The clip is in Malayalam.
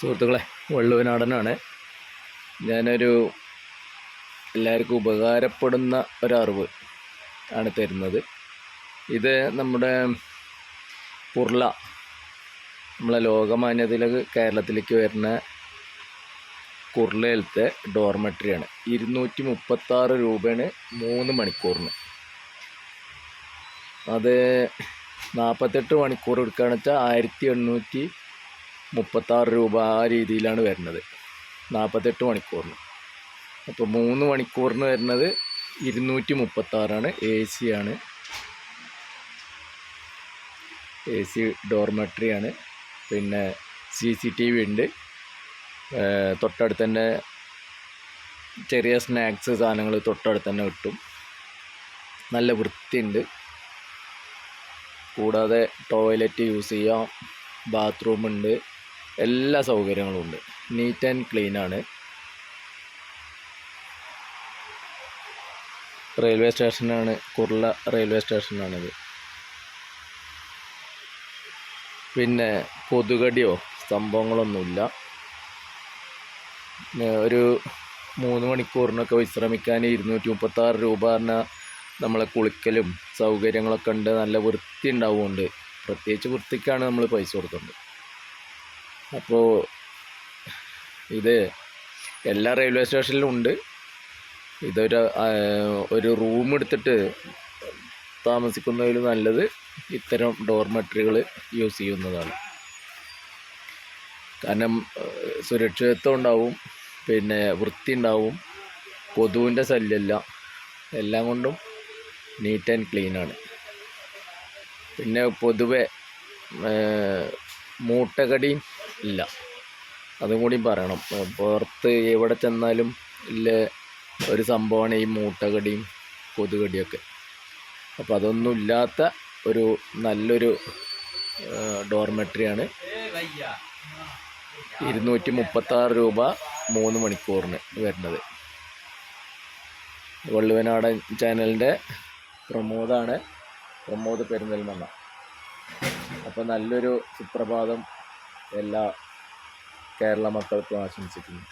സുഹൃത്തുക്കളെ വള്ളുവനാടനാണ്. ഞാനൊരു എല്ലാവർക്കും ഉപകാരപ്പെടുന്ന ഒരറിവ് ആണ് തരുന്നത്. ഇത് നമ്മുടെ പുർള നമ്മളെ ലോകമാന്യതയിലേക്ക് കേരളത്തിലേക്ക് വരുന്ന കുർളയിലത്തെ ഡോർമെട്രിയാണ്. ഇരുന്നൂറ്റി മുപ്പത്താറ് രൂപയാണ് മൂന്ന് മണിക്കൂറിന്. അത് നാൽപ്പത്തെട്ട് മണിക്കൂർ എടുക്കുകയാണെന്ന് വെച്ചാൽ ആയിരത്തി എണ്ണൂറ്റി മുപ്പത്താറ് രൂപ ആ രീതിയിലാണ് വരുന്നത്. നാൽപ്പത്തെട്ട് മണിക്കൂറിന്. അപ്പോൾ മൂന്ന് മണിക്കൂറിന് വരുന്നത് ഇരുന്നൂറ്റി മുപ്പത്താറാണ് എ സി ആണ് എ സി ഡോർമെട്രി ആണ് പിന്നെ സി സി ടി വി ഉണ്ട്. തൊട്ടടുത്ത് തന്നെ ചെറിയ സ്നാക്സ് സാധനങ്ങൾ തൊട്ടടുത്ത് തന്നെ കിട്ടും. നല്ല വൃത്തിയുണ്ട്. കൂടാതെ ടോയ്ലറ്റ് യൂസ് ചെയ്യാം. ബാത്റൂം ഉണ്ട് എല്ലാ സൗകര്യങ്ങളും ഉണ്ട്. നീറ്റ് ആൻഡ് ക്ലീൻ ആണ്. റെയിൽവേ സ്റ്റേഷനാണ് കുർള റെയിൽവേ സ്റ്റേഷനാണിത് പിന്നെ കൊതുകടിയോ സംഭവങ്ങളൊന്നുമില്ല. ഒരു മൂന്ന് മണിക്കൂറിനൊക്കെ വിശ്രമിക്കാൻ ഇരുന്നൂറ്റി മുപ്പത്താറ് രൂപ പറഞ്ഞാൽ നമ്മളെ കുളിക്കലും സൗകര്യങ്ങളൊക്കെ ഉണ്ട്. നല്ല വൃത്തി ഉണ്ടാവുമുണ്ട് പ്രത്യേകിച്ച് വൃത്തിക്കാണ് നമ്മൾ പൈസ കൊടുക്കുന്നത്. അപ്പോൾ ഇത് എല്ലാ റെയിൽവേ സ്റ്റേഷനിലും ഉണ്ട്. ഇതൊരു ഒരു റൂം എടുത്തിട്ട് താമസിക്കുന്നതിൽ നല്ലത് ഇത്തരം ഡോർമെട്രികൾ യൂസ് ചെയ്യുന്നതാണ്. കാരണം സുരക്ഷിതത്വം ഉണ്ടാവും പിന്നെ വൃത്തി ഉണ്ടാവും കൊതുവിന്റെ ശല്യമല്ല എല്ലാം കൊണ്ടും നീറ്റ് ആൻഡ് ക്ലീൻ ആണ്. പിന്നെ പൊതുവെ മൂട്ടകടിയും ഇല്ല. അതും കൂടി പറയണം. പുറത്ത് എവിടെ ചെന്നാലും ഇല്ല ഒരു സംഭവമാണ് ഈ മൂട്ടകടിയും കൊതുകടിയൊക്കെ. അപ്പോൾ അതൊന്നും ഇല്ലാത്ത ഒരു നല്ലൊരു ഡോർമെട്രിയാണ് ഇരുന്നൂറ്റി മുപ്പത്താറ് രൂപ മൂന്ന് മണിക്കൂറിന് വരുന്നത്. വള്ളുവനാടൻ ചാനലിന്റെ പ്രമോദാണ്. പ്രമോദ് പെരുന്നൽമണ്ണ അപ്പോൾ നല്ലൊരു സുപ്രഭാതം എല്ലാ കേരള മക്കൾക്കും ആശംസിക്കുന്നു.